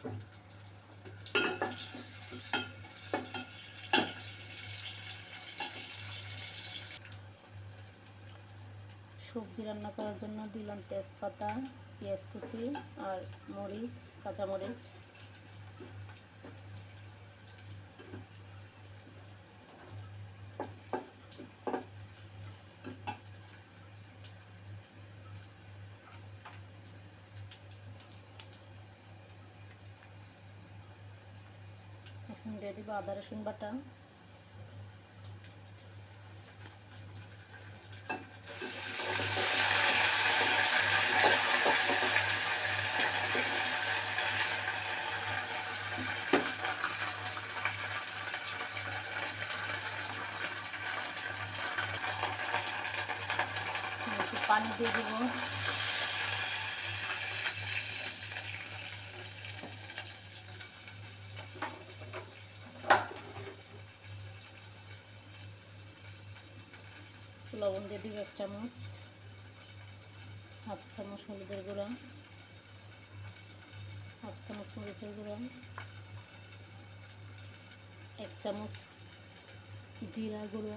সবজি রান্না করার জন্য দিলাম তেজপাতা পেঁয়াজ কুচি আর মরিচ কাঁচামরিচ। দিয়ে দিব আদা রসুন বাটা একটু পানি দিয়ে দেবো লবণ দিয়ে দিব এক চামচ, হাফ চামচ হলুদের গুঁড়া, হাফ চামচ মরিচের গুঁড়া, এক চামচ জিরা গুঁড়ো,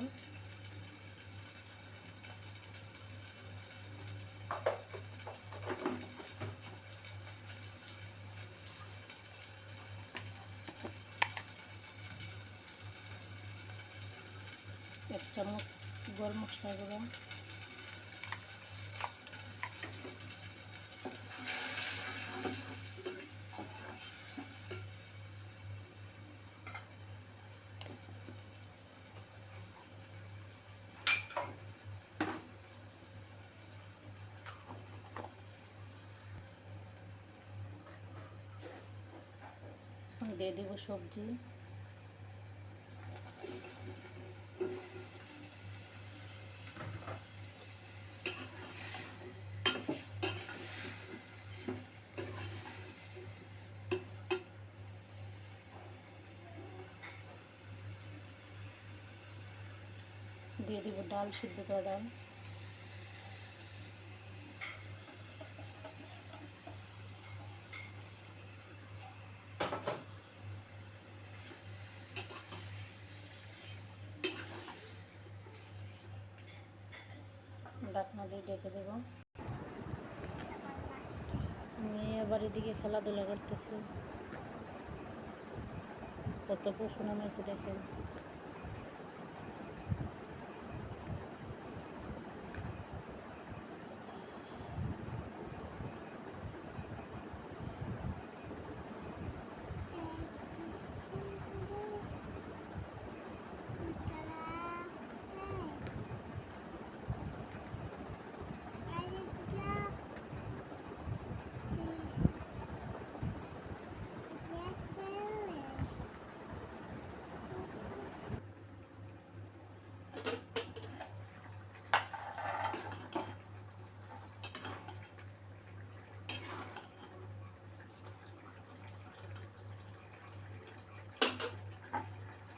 এক চামচ গরম মশলা গুঁড়ো দিয়ে দেব সবজি। দিয়ে দিব ডাল সিদ্ধ করা ডাল। ডাকনা দিয়ে ডেকে দেব। মেয়ে আবার এদিকে খেলাধুলা করতেছে। কত পশু নামাইছে দেখেন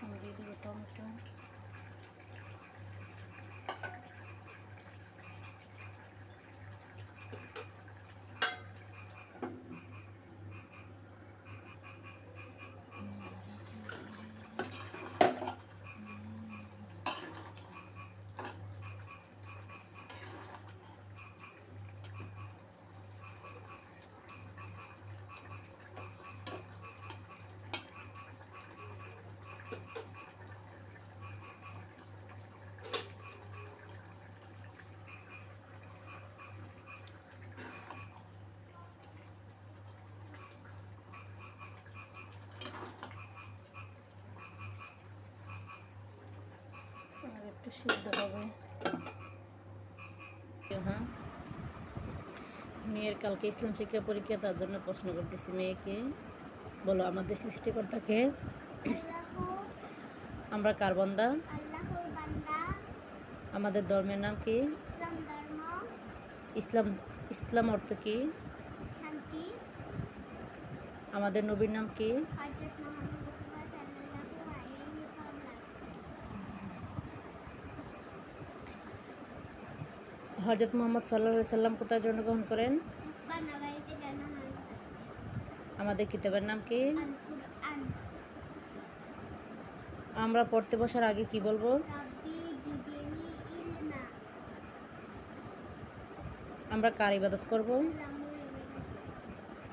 আমি দিয়ে দেবো টমেটো আর একটু সিদ্ধ হবে। হ্যাঁ। মেয়ের কালকে ইসলাম শিক্ষা পরীক্ষা তার জন্য প্রশ্ন করতেছি মেয়েকে। বলো আমাদের সৃষ্টিকর্তাকে আমরা কার বান্দা? আমাদের ধর্মের নাম কি? ইসলাম ইসলাম ইসলাম অর্থ কি? আমাদের নবীর নাম কি? হজরত মোহাম্মদ সাল্লাহ সাল্লাম কোথায় জন্মগ্রহণ করেন? আমাদের কিতাবের নাম কি? আমরা পড়তে বসার আগে কি বলব? আমরা কার ইবাদত করব?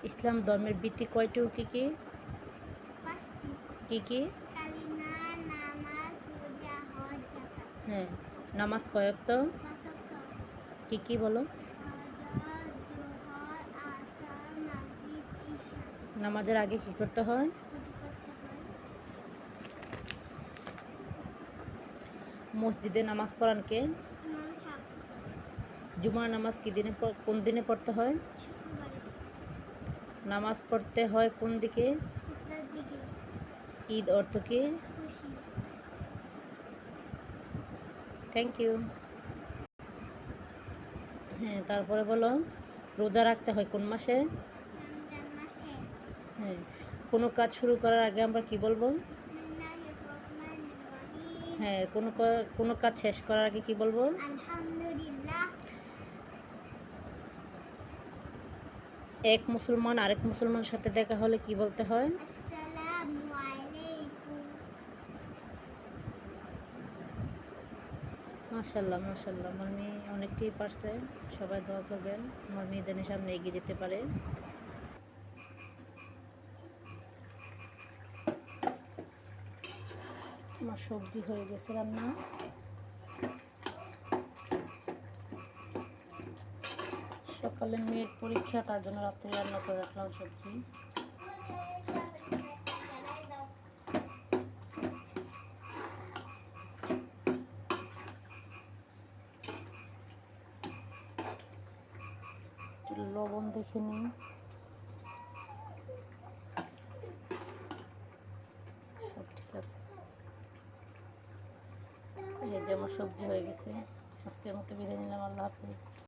ইসলাম ধর্মের ভিত্তি কয়টুকু কি? কি কি? কি হ্যাঁ নামাজ কয়েক তো কি কি বলো? নামাজের আগে কি করতে হয়? মসজিদে নামাজ পড়ান কে? জুমার নামাজ কি দিনে কোন দিনে পড়তে হয়? নামাজ পড়তে হয় কোন দিকে? ঈদ অর্থ কি? থ্যাংক ইউ হ্যাঁ তারপরে বলো, রোজা রাখতে হয় কোন মাসে? হ্যাঁ কোনো কাজ শুরু করার আগে আমরা কি বলব? হ্যাঁ কোনো কোনো কাজ শেষ করার আগে কি বলব? এক মুসলমান আরেক মুসলমানের সাথে দেখা হলে কি বলতে হয়? মাশাল্লাহ মাশাল্লাহ আমার মেয়ে অনেকটাই পারছে, সবাই দোয়া করবেন। আমার মেয়ে যেন সামনে এগিয়ে যেতে পারে। আমার সবজি হয়ে গেছে রান্না। সকালে মেয়ের পরীক্ষা, তার জন্য রাত্রে রান্না করে রাখলাম সবজি। একটু লবণ দেখে নিই। সব ঠিক আছে। এই যে আমার সবজি হয়ে গেছে। আজকের মতো বিদায় নিলাম, আল্লাহ হাফিজ।